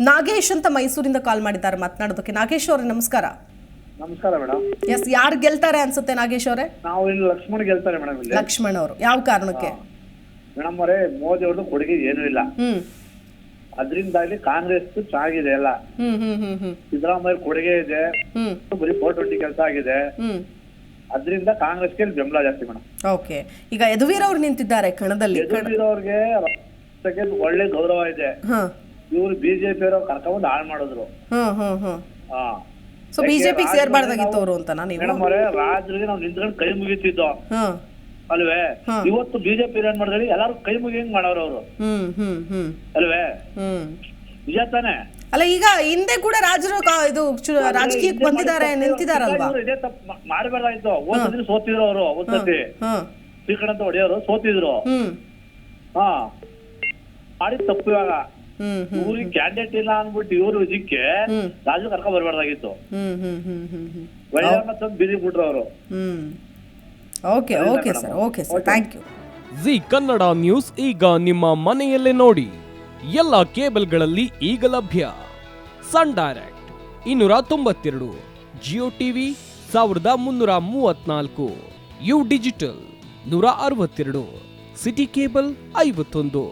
ನಾಗೇಶ್ ಅಂತ ಮೈಸೂರಿಂದ ಕಾಲ್ ಮಾಡಿದ್ದಾರೆ ಮಾತನಾಡೋದಕ್ಕೆ. ನಾಗೇಶ್ ಅವರೇ ನಮಸ್ಕಾರ. ನಮಸ್ಕಾರ ಮೇಡಮ್ ಎಸ್ ಯಾರು ಗೆಲ್ತಾರೆ ಅನ್ಸುತ್ತೆ ನಾಗೇಶ್ ಅವರೇ? ನಾವು ಇಲ್ಲಿ ಲಕ್ಷ್ಮಣ್ ಗೆಲ್ತಾರೆ ಮೇಡಮ್ ಇಲ್ಲಿ. ಲಕ್ಷ್ಮಣ್ ಅವರು. ಯಾವ ಕಾರಣಕ್ಕೆ? ಮೇಡಮ್ ಅವರೇ ಮೋದಿ ಅವ್ರದ್ದು ಕೊಡುಗೆ ಏನೂ ಇಲ್ಲ. ಹ್ಮ್. ಅದರಿಂದಾಗಿ ಕಾಂಗ್ರೆಸ್ ಚೆನ್ನಾಗಿದೆ ಎಲ್ಲ. ಹ್ಮ್ ಹ್ಮ್ ಹ್ಮ್ ಹ್ಮ್. ಸಿದ್ದರಾಮಯ್ಯ ಕೊಡುಗೆ ಇದೆ. ಹ್ಮ್. ಬರೀ ಫೋರ್ ಟ್ವೆಂಟಿ ಕೆಲಸ ಆಗಿದೆ. ಹ್ಮ್. ಅದರಿಂದ ಕಾಂಗ್ರೆಸ್ಗೆ ಇಲ್ಲಿ ಬೆಂಬಲ ಜಾಸ್ತಿ ಮೇಡಮ್ ಓಕೆ. ಈಗ ಯದುವೀರ್ ಅವ್ರು ನಿಂತಿದ್ದಾರೆ ಕಣದಲ್ಲಿ. ಯದುವೀರ್ ಅವ್ರಿಗೆ ಒಳ್ಳೆ ಗೌರವ ಇದೆ. ಹಾ. ಇವ್ರು ಬಿಜೆಪಿ ಅವರು ಕರ್ಕೊಂಡ್ ಹಾಳು ಮಾಡಿದ್ರು. ಹಾ. ಹಾ ಹಾ ಹಾ ಸೊ ಬಿಜೆಪಿ ಸೇರ್ಬಾರ್ದಾಗಿತ್ತು ಅವರು ಅಂತ ನಾನು ಮೇಡಮ್ ಅವರೇ ರಾಜ್ರಿಗೆ ನಾವು ನಿಂತ್ಕೊಂಡು ಕೈ ಮುಗಿತಿದ್ದೋ? ಹಾ ಅಲ್ವೇ? ಹಾ. ಇವತ್ತು ಬಿಜೆಪಿ ಏನ್ ಮಾಡಿದ್ರೆ ಎಲ್ಲಾರು ಕೈ ಮುಗಿ ಹೆಂಗ್ ಮಾಡೋರು ಅವರು? ಹ್ಮ್ ಹ್ಮ್ ಹ್ಮ್. ಅಲ್ವೇ? ಹ್ಮ್. ನಿಜ ತಾನೆ? ಅಲ್ಲ ಈಗ ಹಿಂದೆ ಕೂಡ ರಾಜರು ಕಾ- ಇದು ಚು- ರಾಜಕೀಯಕ್ಕೆ ಬಂದಿದ್ದಾರೆ ನಿಂತಿದಾರಲ್ವಾ? ಇವ್ರು ಇದೇ ತಪ್ಪು ಮಾಡಬಾರ್ದಾಯ್ತು ಒಂದ್ಸತಿ ಸೋತಿದ್ರು ಅವರು ಒಂದ್ಸತಿ ಹಾ ಶ್ರೀಕಂಠ ಅಂತ ಹೊಡೆಯೋರು ಸೋತಿದ್ರು. ಹ್ಮ್. ಹಾ. ಮಾಡಿದ್ ತಪ್ಪು ಇವಾಗ. ಹ್ಮ್ ಹ್ಮ್ ಇವ್ರಿಗೆ ಕ್ಯಾಂಡಿಡೇಟ್ ಇಲ್ಲ ಅನ್ಬಿಟ್ಟು ಇವರು ಇದಕ್ಕೆ. ರಾಜು ಕರ್ಕೊಂಡ್ ಬರ್ಬಾರ್ದಾಗಿತ್ತು. ಒಳ್ಳೆ ಬಿಸಿ ಬಿಟ್ರು ಅವರು. Okay okay sir okay sir thank you G Kannada news ಈಗ ನಿಮ್ಮ ಮನೆಯಲ್ಲೇ ನೋಡಿ. ಎಲ್ಲ ಕೇಬಲ್ಗಳಲ್ಲಿ ಈಗ ಲಭ್ಯ. ಸನ್ ಡೈರೆಕ್ಟ್ ಇನ್ನೂರ ತೊಂಬತ್ತೆರಡು ಜಿಯೋ ಟಿವಿ ಸಾವಿರದ ಮುನ್ನೂರ ಮೂವತ್ನಾಲ್ಕು ಯು ಡಿಜಿಟಲ್ ನೂರ ಅರವತ್ತೆರಡು ಸಿಟಿ ಕೇಬಲ್ ಐವತ್ತೊಂದು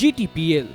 ಜಿ ಟಿ ಪಿ ಎಲ್